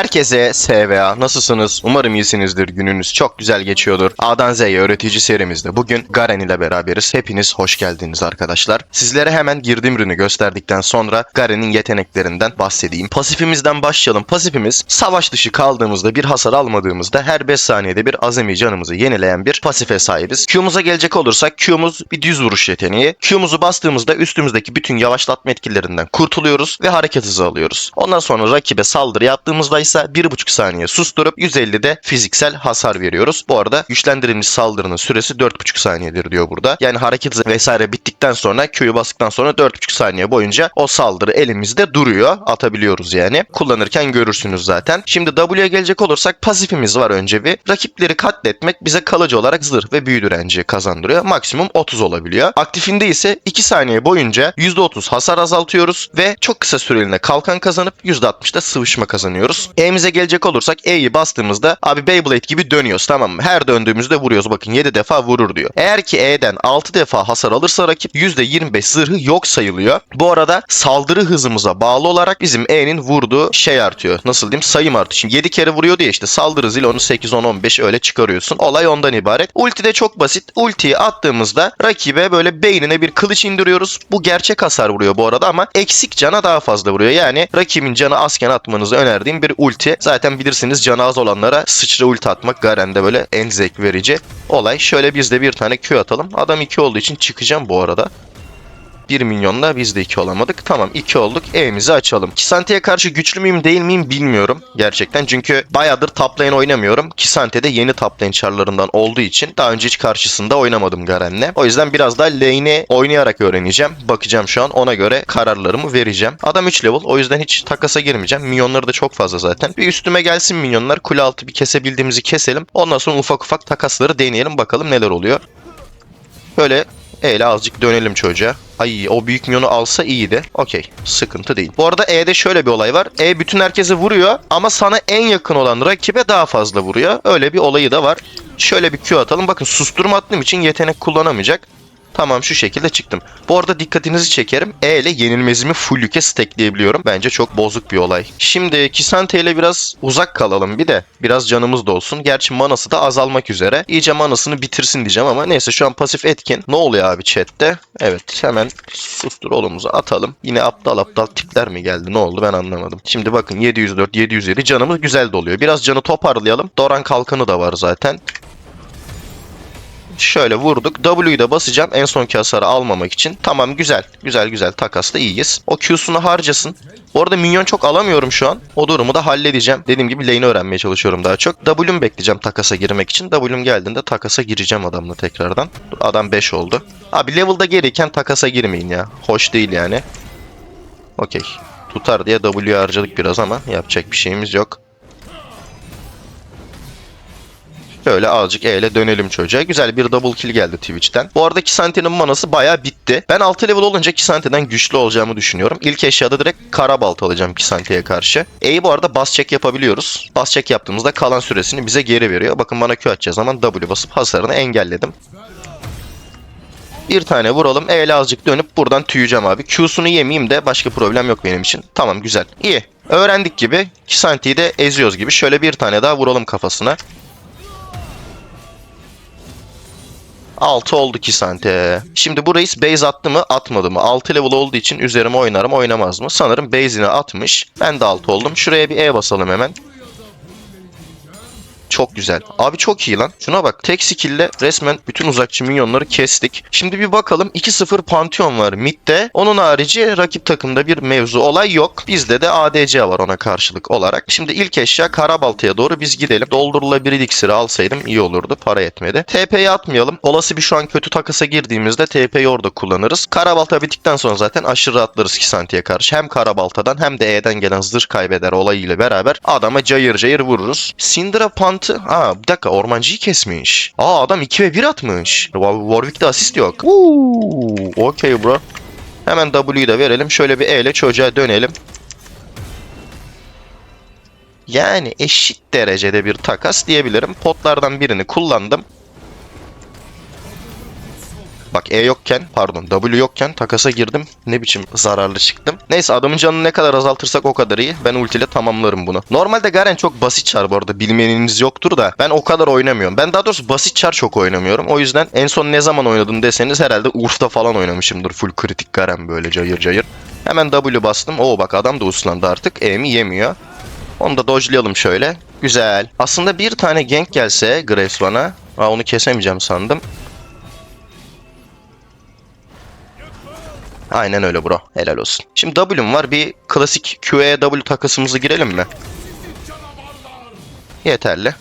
Herkese SVA nasılsınız? Umarım iyisinizdir. Gününüz çok güzel geçiyordur. A'dan Z'ye öğretici serimizde bugün Garen ile beraberiz. Hepiniz hoş geldiniz arkadaşlar. Sizlere hemen girdim ürünü gösterdikten sonra Garen'in yeteneklerinden bahsedeyim. Pasifimizden başlayalım. Pasifimiz savaş dışı kaldığımızda bir hasar almadığımızda her 5 saniyede bir azami canımızı yenileyen bir pasife sahibiz. Q'muza gelecek olursak Q'muz bir düz vuruş yeteneği. Q'muzu bastığımızda üstümüzdeki bütün yavaşlatma etkilerinden kurtuluyoruz ve hareket hızı alıyoruz. Ondan sonra rakibe saldırı yaptığımızda ise 1,5 saniye susturup 150'de fiziksel hasar veriyoruz. Bu arada güçlendirilmiş saldırının süresi 4,5 saniyedir diyor burada. Yani hareket vesaire bittikten sonra Q'yu bastıktan sonra 4,5 saniye boyunca o saldırı elimizde duruyor. Atabiliyoruz yani. Kullanırken görürsünüz zaten. Şimdi W'ye gelecek olursak pasifimiz var önce bir. Rakipleri katletmek bize kalıcı olarak zırh ve büyü direnci kazandırıyor. Maksimum 30 olabiliyor. Aktifinde ise 2 saniye boyunca %30 hasar azaltıyoruz ve çok kısa süreliğine kalkan kazanıp %60'da sıvışma kazanıyoruz. E'mize gelecek olursak E'yi bastığımızda abi Beyblade gibi dönüyoruz tamam mı? Her döndüğümüzde vuruyoruz. Bakın 7 defa vurur diyor. Eğer ki E'den 6 defa hasar alırsa rakip %25 zırhı yok sayılıyor. Bu arada saldırı hızımıza bağlı olarak bizim E'nin vurduğu şey artıyor. Nasıl diyeyim? Sayım artıyor. Şimdi 7 kere vuruyor diye işte saldırı hızıyla onu 8, 10, 15 öyle çıkarıyorsun. Olay ondan ibaret. Ulti de çok basit. Ultiyi attığımızda rakibe böyle beynine bir kılıç indiriyoruz. Bu gerçek hasar vuruyor bu arada ama eksik cana daha fazla vuruyor. Yani rakibin canı azken atmanızı önerdiğim bir ulti. Zaten bilirsiniz canı az olanlara sıçra ulti atmak Garen'de böyle en zevk verici olay. Şöyle biz de bir tane Q atalım. Adam 2 olduğu için çıkacağım bu arada. 1 milyonla biz de 2 olamadık. Tamam 2 olduk. E'mizi açalım. Kisante'ye karşı güçlü müyüm değil miyim bilmiyorum gerçekten. Çünkü bayağıdır top lane oynamıyorum. Kisante de yeni top lane çarlarından olduğu için daha önce hiç karşısında oynamadım Garen'le. O yüzden biraz daha lane'i oynayarak öğreneceğim. Bakacağım şu an ona göre kararlarımı vereceğim. Adam 3 level o yüzden hiç takasa girmeyeceğim. Minyonları da çok fazla zaten. Bir üstüme gelsin minyonlar. Kule altı bir kesebildiğimizi keselim. Ondan sonra ufak ufak takasları deneyelim bakalım neler oluyor. Böyle E'yle azıcık dönelim çocuğa. Ay o büyük milyonu alsa iyiydi. Okey. Sıkıntı değil. Bu arada E'de şöyle bir olay var. E bütün herkese vuruyor ama sana en yakın olan rakibe daha fazla vuruyor. Öyle bir olayı da var. Şöyle bir Q atalım. Bakın susturma attığım için yetenek kullanamayacak. Tamam şu şekilde çıktım. Bu arada dikkatinizi çekerim. E ile yenilmezimi full yüke stackleyebiliyorum. Bence çok bozuk bir olay. Şimdi Kisante ile biraz uzak kalalım bir de. Biraz canımız da olsun. Gerçi manası da azalmak üzere. İyice manasını bitirsin diyeceğim ama neyse şu an pasif etkin. Ne oluyor abi chatte? Evet hemen sustur olumuzu atalım. Yine aptal aptal tipler mi geldi? Ne oldu ben anlamadım. Şimdi bakın 704 707 canımız güzel doluyor. Biraz canı toparlayalım. Doran kalkanı da var zaten. Şöyle vurduk. W'yu da basacağım en sonki hasarı almamak için. Tamam güzel. Güzel güzel takasla iyiyiz. O Q'sunu harcasın. Bu arada minyon çok alamıyorum şu an. O durumu da halledeceğim. Dediğim gibi lane'i öğrenmeye çalışıyorum daha çok. W'm bekleyeceğim takasa girmek için. W'm geldiğinde takasa gireceğim adamla tekrardan. Dur, adam 5 oldu. Abi level'da geriyken takasa girmeyin ya. Hoş değil yani. Okey. Tutar diye W'yu harcadık biraz ama yapacak bir şeyimiz yok. Şöyle azıcık E ile dönelim çocuğa. Güzel bir double kill geldi Twitch'ten. Bu arada Kisante'nin manası bayağı bitti. Ben 6 level olunca Kisante'den güçlü olacağımı düşünüyorum. İlk eşyada direkt kara balta alacağım Kisante'ye karşı. E'yi bu arada bas check yapabiliyoruz. Bas check yaptığımızda kalan süresini bize geri veriyor. Bakın bana Q atacağı zaman W basıp hasarını engelledim. Bir tane vuralım. E ile azıcık dönüp buradan tüyeceğim abi. Q'sunu yemeyeyim de başka problem yok benim için. Tamam güzel. İyi. Öğrendik gibi. Kisante'yi de eziyoruz gibi. Şöyle bir tane daha vuralım kafasına. 6 oldu ki sante. Şimdi bu reis base attı mı atmadı mı? 6 level olduğu için üzerime oynarım oynamaz mı? Sanırım base'ini atmış. Ben de 6 oldum. Şuraya bir E basalım hemen. Çok güzel. Abi çok iyi lan. Şuna bak. Tek skill'le resmen bütün uzakçı minyonları kestik. Şimdi bir bakalım. 2-0 Pantheon var midde. Onun harici rakip takımda bir mevzu olay yok. Bizde de ADC var ona karşılık olarak. Şimdi ilk eşya Karabalta'ya doğru biz gidelim. Doldurulabilir iksiri alsaydım iyi olurdu. Para yetmedi. TP'yi atmayalım. Olası bir şu an kötü takasa girdiğimizde TP'yi orada kullanırız. Karabalta bittikten sonra zaten aşırı rahatlarız Kisanti'ye karşı. Hem Karabalta'dan hem de E'den gelen zırh kaybeder olayıyla beraber adama cayır cayır vururuz. Syndra Pant'ı... Aa bir dakika ormancıyı kesmiş. Aa adam 2 ve 1 atmış. Wa- Warwick'te asist yok. Okey bro. Hemen W'yu da verelim. Şöyle bir E ile çocuğa dönelim. Yani eşit derecede bir takas diyebilirim. Potlardan birini kullandım. Bak E yokken pardon W yokken takasa girdim. Ne biçim zararlı çıktım. Neyse adamın canını ne kadar azaltırsak o kadar iyi. Ben ultiyle tamamlarım bunu. Normalde Garen çok basit çar bu arada. Bilmeniniz yoktur da. Ben o kadar oynamıyorum. Ben daha doğrusu basit çar çok oynamıyorum. O yüzden en son ne zaman oynadım deseniz herhalde Urf'ta falan oynamışımdır. Full kritik Garen böyle cayır cayır. Hemen W bastım. Oo bak adam da uslandı artık. E'mi yemiyor. Onu da dodge'layalım şöyle. Güzel. Aslında bir tane gank gelse Graves bana. Aa, onu kesemeyeceğim sandım. Aynen öyle bro. Helal olsun. Şimdi W'm var. Bir klasik QE W takısımızı girelim mi? Yeterli.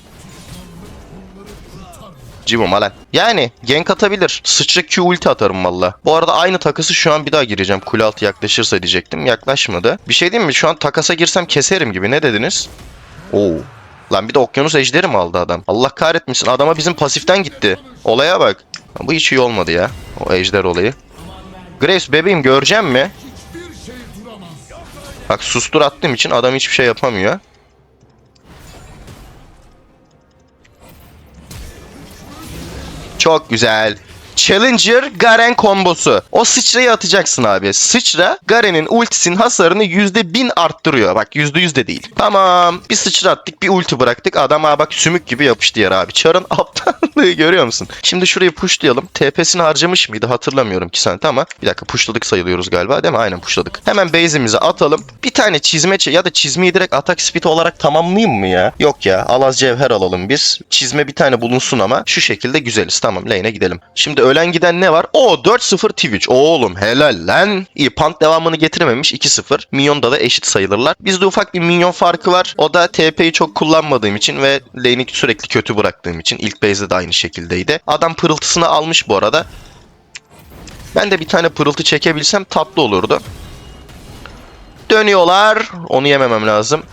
Cimum lan. Yani gank atabilir. Sıçra Q ulti atarım valla. Bu arada aynı takası şu an bir daha gireceğim. Kule altı yaklaşırsa diyecektim. Yaklaşmadı. Bir şey diyeyim mi? Şu an takasa girsem keserim gibi. Ne dediniz? Oo. Lan bir de okyanus ejderi mi aldı adam? Allah kahretmesin. Adama bizim pasiften gitti. Olaya bak. Bu hiç iyi olmadı ya. O ejder olayı. Graves bebeğim göreceğim mi? Bak sustur attığım için adam hiçbir şey yapamıyor. Çok güzel. Challenger Garen kombosu. O sıçrayı atacaksın abi. Sıçra Garen'in ultisinin hasarını %1000 arttırıyor. Bak %100 de değil. Tamam. Bir sıçra attık bir ulti bıraktık. Adam ha bak sümük gibi yapıştı yere abi. Char'ın aptallığı görüyor musun? Şimdi şurayı pushlayalım. TP'sini harcamış mıydı hatırlamıyorum ki sen ama. Bir dakika pushladık sayılıyoruz galiba değil mi? Aynen pushladık. Hemen base'imizi atalım. Bir tane çizme ya da çizmeyi direkt atak speed olarak tamamlayayım mı ya? Yok ya. Alaz cevher alalım biz. Çizme bir tane bulunsun ama şu şekilde güzeliz. Tamam lane'e gidelim. Şimdi ölen giden ne var? O 4-0 Twitch. Oğlum helal lan. İyi pant devamını getirememiş 2-0. Minyon'da da eşit sayılırlar. Bizde ufak bir minyon farkı var. O da TP'yi çok kullanmadığım için ve lane'i sürekli kötü bıraktığım için. ilk base'de de aynı şekildeydi. Adam pırıltısını almış bu arada. Ben de bir tane pırıltı çekebilsem tatlı olurdu. Dönüyorlar. Onu yememem lazım.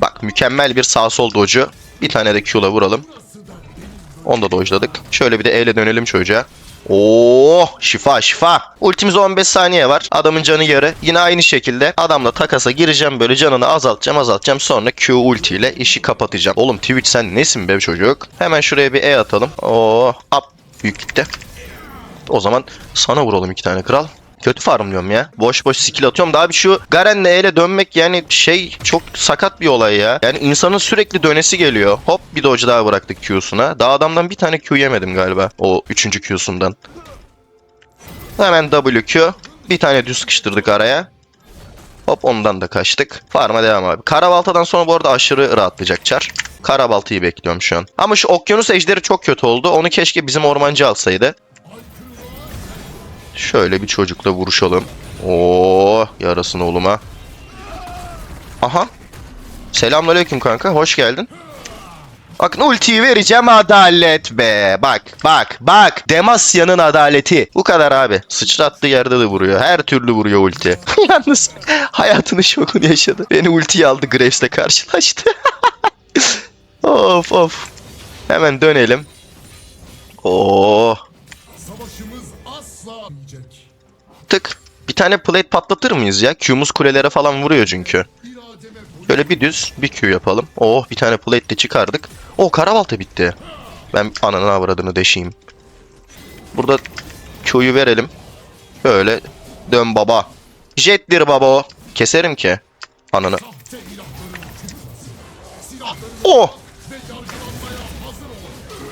Bak mükemmel bir sağ sol docu. Bir tane de Q'la vuralım. Onu da dojladık. Şöyle bir de E ile dönelim çocuğa. Oo, şifa şifa. Ultimiz 15 saniye var. Adamın canı yarı. Yine aynı şekilde adamla takasa gireceğim böyle canını azaltacağım azaltacağım. Sonra Q ulti ile işi kapatacağım. Oğlum Twitch sen nesin be çocuk? Hemen şuraya bir E atalım. Oo, up büyüklükte. O zaman sana vuralım iki tane kral. Kötü farmlıyorum ya. Boş boş skill atıyorum. Daha bir şu Garen'le ele dönmek yani şey çok sakat bir olay ya. Yani insanın sürekli dönesi geliyor. Hop bir dodge daha bıraktık Q'suna. Daha adamdan bir tane Q yemedim galiba. O üçüncü Q'sundan. Hemen WQ. Bir tane düz sıkıştırdık araya. Hop ondan da kaçtık. Farm'a devam abi. Karabalta'dan sonra bu arada aşırı rahatlayacak çar. Karabalta'yı bekliyorum şu an. Ama şu okyanus ejderi çok kötü oldu. Onu keşke bizim ormancı alsaydı. Şöyle bir çocukla vuruşalım. Oo, yarasın oğluma. Aha. Selamünaleyküm kanka. Hoş geldin. Bakın ultiyi vereceğim adalet be. Bak bak bak. Demasya'nın adaleti. Bu kadar abi. Sıçrattığı yerde de vuruyor. Her türlü vuruyor ulti. Yalnız hayatının şokunu yaşadı. Beni ultiyi aldı Graves'le karşılaştı. of of. Hemen dönelim. Oo. Tık. Bir tane plate patlatır mıyız ya? Q'muz kulelere falan vuruyor çünkü. Böyle bir düz bir Q yapalım. Oh bir tane plate de çıkardık. Oh karabalta bitti. Ben ananın avradını deşeyim. Burada Q'yu verelim. Böyle dön baba. Jettir baba o. Keserim ki. Ananı. Oh!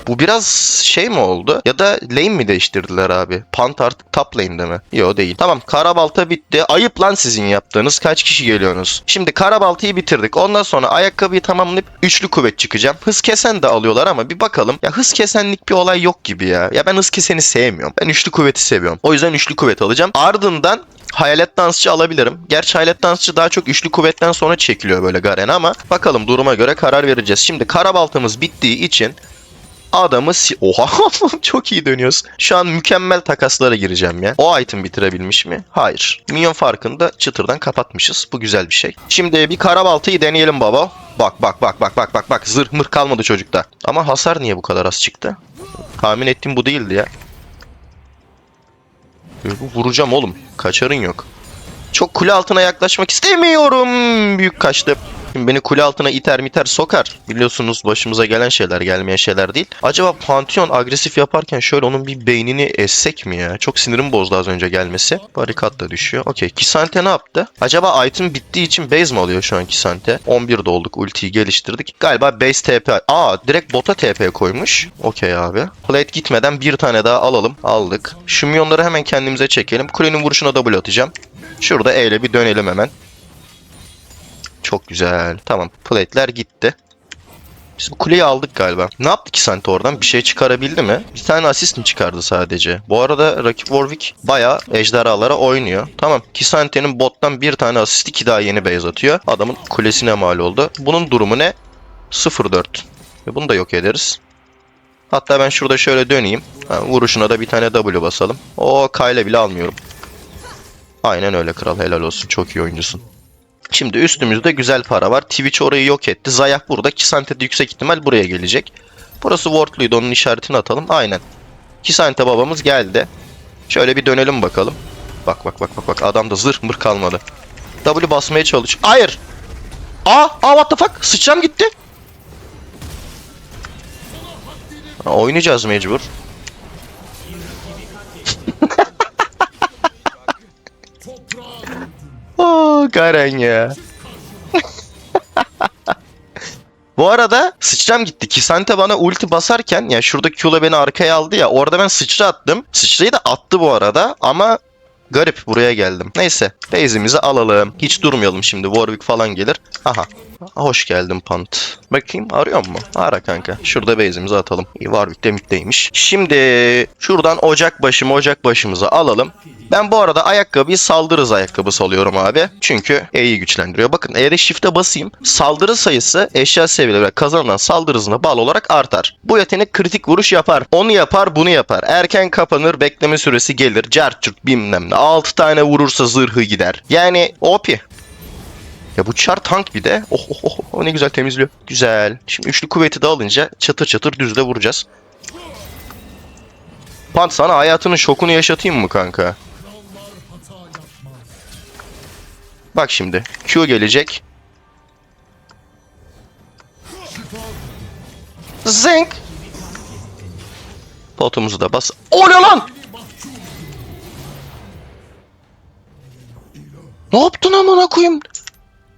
Bu biraz şey mi oldu? Ya da lane mi değiştirdiler abi? Pant artık top lane'de mi? Yo değil. Tamam karabalta bitti. Ayıp lan sizin yaptığınız. Kaç kişi geliyorsunuz? Şimdi karabaltayı bitirdik. Ondan sonra ayakkabıyı tamamlayıp üçlü kuvvet çıkacağım. Hız kesen de alıyorlar ama bir bakalım. Ya hız kesenlik bir olay yok gibi ya. Ya ben hız keseni sevmiyorum. Ben üçlü kuvveti seviyorum. O yüzden üçlü kuvvet alacağım. Ardından Hayalet dansçı alabilirim. Gerçi hayalet dansçı daha çok üçlü kuvvetten sonra çekiliyor böyle Garen ama bakalım duruma göre karar vereceğiz. Şimdi karabaltamız bittiği için adamı si- Oha çok iyi dönüyoruz. Şu an mükemmel takaslara gireceğim ya. O item bitirebilmiş mi? Hayır. Minyon farkını da çıtırdan kapatmışız. Bu güzel bir şey. Şimdi bir karabaltayı deneyelim baba. Bak bak bak bak bak bak bak zırh mır kalmadı çocukta. Ama hasar niye bu kadar az çıktı? Tahmin ettiğim bu değildi ya. Bu vuracağım oğlum. Kaçarın yok. Çok kule altına yaklaşmak istemiyorum. Büyük kaçtı. Beni kule altına iter miter sokar. Biliyorsunuz başımıza gelen şeyler gelmeyen şeyler değil. Acaba Pantheon agresif yaparken şöyle onun bir beynini essek mi ya? Çok sinirim bozdu az önce gelmesi. Barikat da düşüyor. Okey. Kisante ne yaptı? Acaba item bittiği için base mi alıyor şu an Kisante? 11'de olduk. Ultiyi geliştirdik. Galiba base TP. Aa direkt bota TP koymuş. Okey abi. Plate gitmeden bir tane daha alalım. Aldık. Şu minyonları hemen kendimize çekelim. Kulenin vuruşuna double atacağım. Şurada E ile bir dönelim hemen. Çok güzel. Tamam. Plate'ler gitti. Biz bu kuleyi aldık galiba. Ne yaptı ki Sante oradan? Bir şey çıkarabildi mi? Bir tane asist mi çıkardı sadece? Bu arada rakip Warwick bayağı ejderhalara oynuyor. Tamam. Kisante'nin bottan bir tane asist iki daha yeni base atıyor. Adamın kulesine mal oldu. Bunun durumu ne? 0-4. Ve bunu da yok ederiz. Hatta ben şurada şöyle döneyim. Ha, vuruşuna da bir tane W basalım. O Kyle bile almıyorum. Aynen öyle kral helal olsun. Çok iyi oyuncusun. Şimdi üstümüzde güzel para var. Twitch orayı yok etti. Zayah burada. Kisante de yüksek ihtimal buraya gelecek. Burası Wardluydu. Onun işaretini atalım. Aynen. Kisante babamız geldi. Şöyle bir dönelim bakalım. Bak bak bak bak bak. Adamda zırh mır kalmadı. W basmaya çalış. Hayır. Aa, aa what the fuck? Sıçram gitti. Ha, oynayacağız mecbur. Garen ya. Bu arada sıçram gitti. Kisante bana ulti basarken ya şurada Q'la beni arkaya aldı ya orada ben sıçra attım. Sıçrayı da attı bu arada ama garip buraya geldim. Neyse base'imizi alalım. Hiç durmayalım şimdi Warwick falan gelir. Aha. Hoş geldin Pant. Bakayım arıyor mu? Ara kanka. Şurada base'imizi atalım. İyi Warwick de middeymiş. Şimdi şuradan ocak başı ocak başımızı alalım. Ben bu arada ayakkabıyı saldırız ayakkabısı alıyorum abi. Çünkü E'yi güçlendiriyor. Bakın E'de shift'e basayım. Saldırı sayısı eşya seviyeleri kazanılan saldırı hızına bağlı olarak artar. Bu yetenek kritik vuruş yapar. Onu yapar bunu yapar. Erken kapanır bekleme süresi gelir. Carçurt bilmem ne. 6 tane vurursa zırhı gider. Yani OP. Ya bu çar tank bir de. Oh oh oh oh ne güzel temizliyor. Güzel. Şimdi üçlü kuvveti de alınca çatır çatır düzle vuracağız. Pant sana hayatının şokunu yaşatayım mı kanka? Bak şimdi. Q gelecek. Zing. Potumuzu da bas. O lan? Ne yaptın amına koyayım?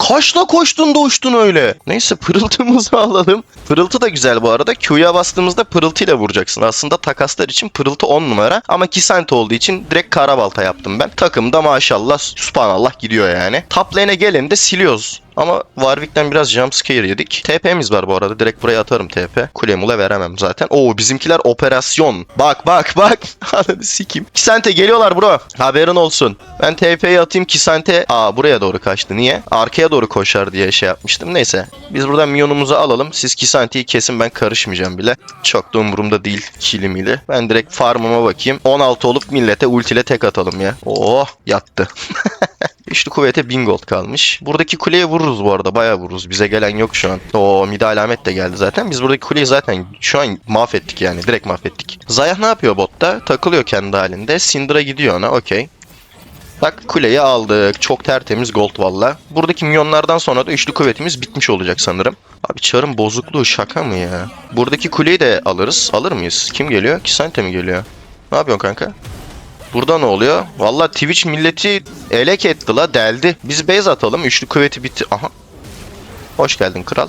Kaçla koştun da uçtun öyle. Neyse pırıltımızı alalım. Pırıltı da güzel bu arada. Q'ya bastığımızda pırıltıyla vuracaksın. Aslında takaslar için pırıltı 10 numara. Ama Kisant olduğu için direkt karabalta yaptım ben. Takımda maşallah subhanallah gidiyor yani. Top lane'e geleni de siliyoruz. Ama Warwick'ten biraz jumpscare yedik. TP'miz var bu arada. Direkt buraya atarım TP. Kulemula veremem zaten. Oo bizimkiler operasyon. Bak bak bak. Ananı sikeyim. Kisante geliyorlar bro. Haberin olsun. Ben TP'yi atayım Kisante. Aa buraya doğru kaçtı. Niye? Arkaya doğru koşar diye şey yapmıştım. Neyse. Biz buradan minyonumuzu alalım. Siz Kisante'yi kesin ben karışmayacağım bile. Çok da umurumda değil kilimiyle. Ben direkt farmıma bakayım. 16 olup millete ultiyle tek atalım ya. Oh yattı. Üçlü kuvvete 1000 gold kalmış. Buradaki kuleye vururuz bu arada. Bayağı vururuz. Bize gelen yok şu an. O mide alamet de geldi zaten. Biz buradaki kuleyi zaten şu an mahvettik yani. Direkt mahvettik. Zayah ne yapıyor botta? Takılıyor kendi halinde. Syndra gidiyor ona. Okey. Bak kuleyi aldık. Çok tertemiz gold valla. Buradaki minyonlardan sonra da üçlü kuvvetimiz bitmiş olacak sanırım. Abi çarın bozukluğu şaka mı ya? Buradaki kuleyi de alırız. Alır mıyız? Kim geliyor? Kisante mi geliyor? Ne yapıyorsun kanka? Burada ne oluyor? Valla Twitch milleti elek etti la deldi. Biz base atalım. Üçlü kuvveti bitti. Aha. Hoş geldin kral.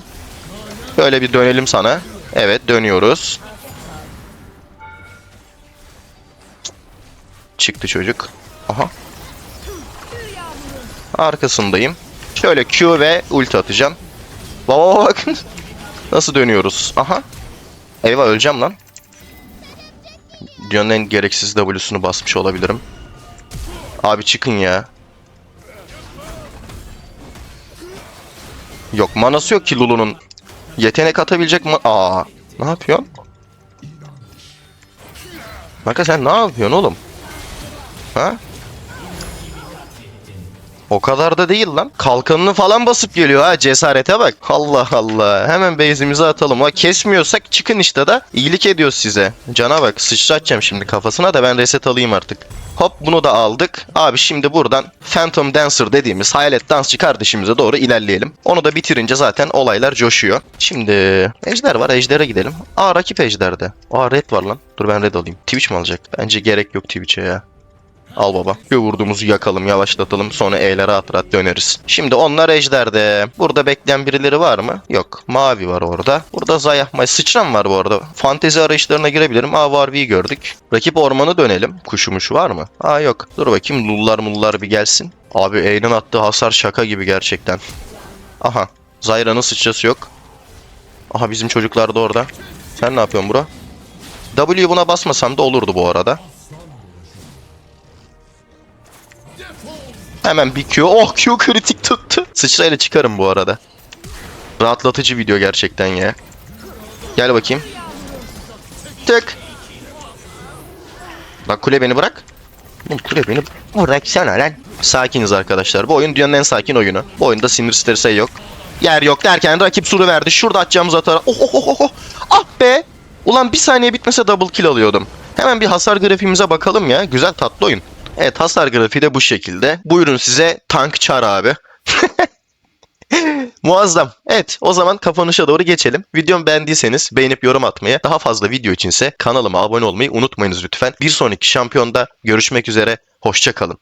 Böyle bir dönelim sana. Evet dönüyoruz. Çıktı çocuk. Aha. Arkasındayım. Şöyle Q ve ulti atacağım. Baba bakın. Nasıl dönüyoruz? Aha. Eyvah öleceğim lan. Dünyanın en gereksiz W'sunu basmış olabilirim. Abi çıkın ya. Yok manası yok ki Lulu'nun. Yetenek atabilecek ma... Aa. Ne yapıyorsun? Kanka sen ne yapıyorsun oğlum? Ha? O kadar da değil lan. Kalkanını falan basıp geliyor ha cesarete bak. Allah Allah. Hemen base'imizi atalım. Ha kesmiyorsak çıkın işte da iyilik ediyoruz size. Cana bak sıçratacağım şimdi kafasına da ben reset alayım artık. Hop bunu da aldık. Abi şimdi buradan Phantom Dancer dediğimiz hayalet dansçı kardeşimize doğru ilerleyelim. Onu da bitirince zaten olaylar coşuyor. Şimdi ejder var ejder'e gidelim. Aa rakip ejderde. Aa red var lan. Dur ben red alayım. Twitch mi alacak? Bence gerek yok Twitch'e ya. Al baba. Bir vurduğumuzu yakalım, yavaşlatalım. Sonra E'lere rahat rahat döneriz. Şimdi onlar ejderde. Burada bekleyen birileri var mı? Yok. Mavi var orada. Burada Zayah Sıçram var bu arada. Fantezi arayışlarına girebilirim. Aa Varvi'yi gördük. Rakip ormanı dönelim. Kuşumuş var mı? Aa yok. Dur bakayım lullar mullar bir gelsin. Abi E'nin attığı hasar şaka gibi gerçekten. Aha. Zayra'nın sıçrası yok. Aha bizim çocuklar da orada. Sen ne yapıyorsun bro? W buna basmasam da olurdu bu arada. Hemen bir Q. Oh Q kritik tuttu. Sıçrayla çıkarım bu arada. Rahatlatıcı video gerçekten ya. Gel bakayım. Tık. Bak kule beni bırak. Oğlum kule beni bıraksana lan. Sakiniz arkadaşlar. Bu oyun dünyanın en sakin oyunu. Bu oyunda sinir strese yok. Yer yok derken rakip suru verdi. Şurada atacağımız atar. Oh oh oh oh, oh. Ah be. Ulan bir saniye bitmese double kill alıyordum. Hemen bir hasar grafiğimize bakalım ya. Güzel tatlı oyun. Evet hasar grafiği de bu şekilde. Buyurun size tank çar abi. Muazzam. Evet o zaman kapanışa doğru geçelim. Videomu beğendiyseniz beğenip yorum atmayı, daha fazla video içinse kanalıma abone olmayı unutmayınız lütfen. Bir sonraki şampiyonda görüşmek üzere. Hoşçakalın.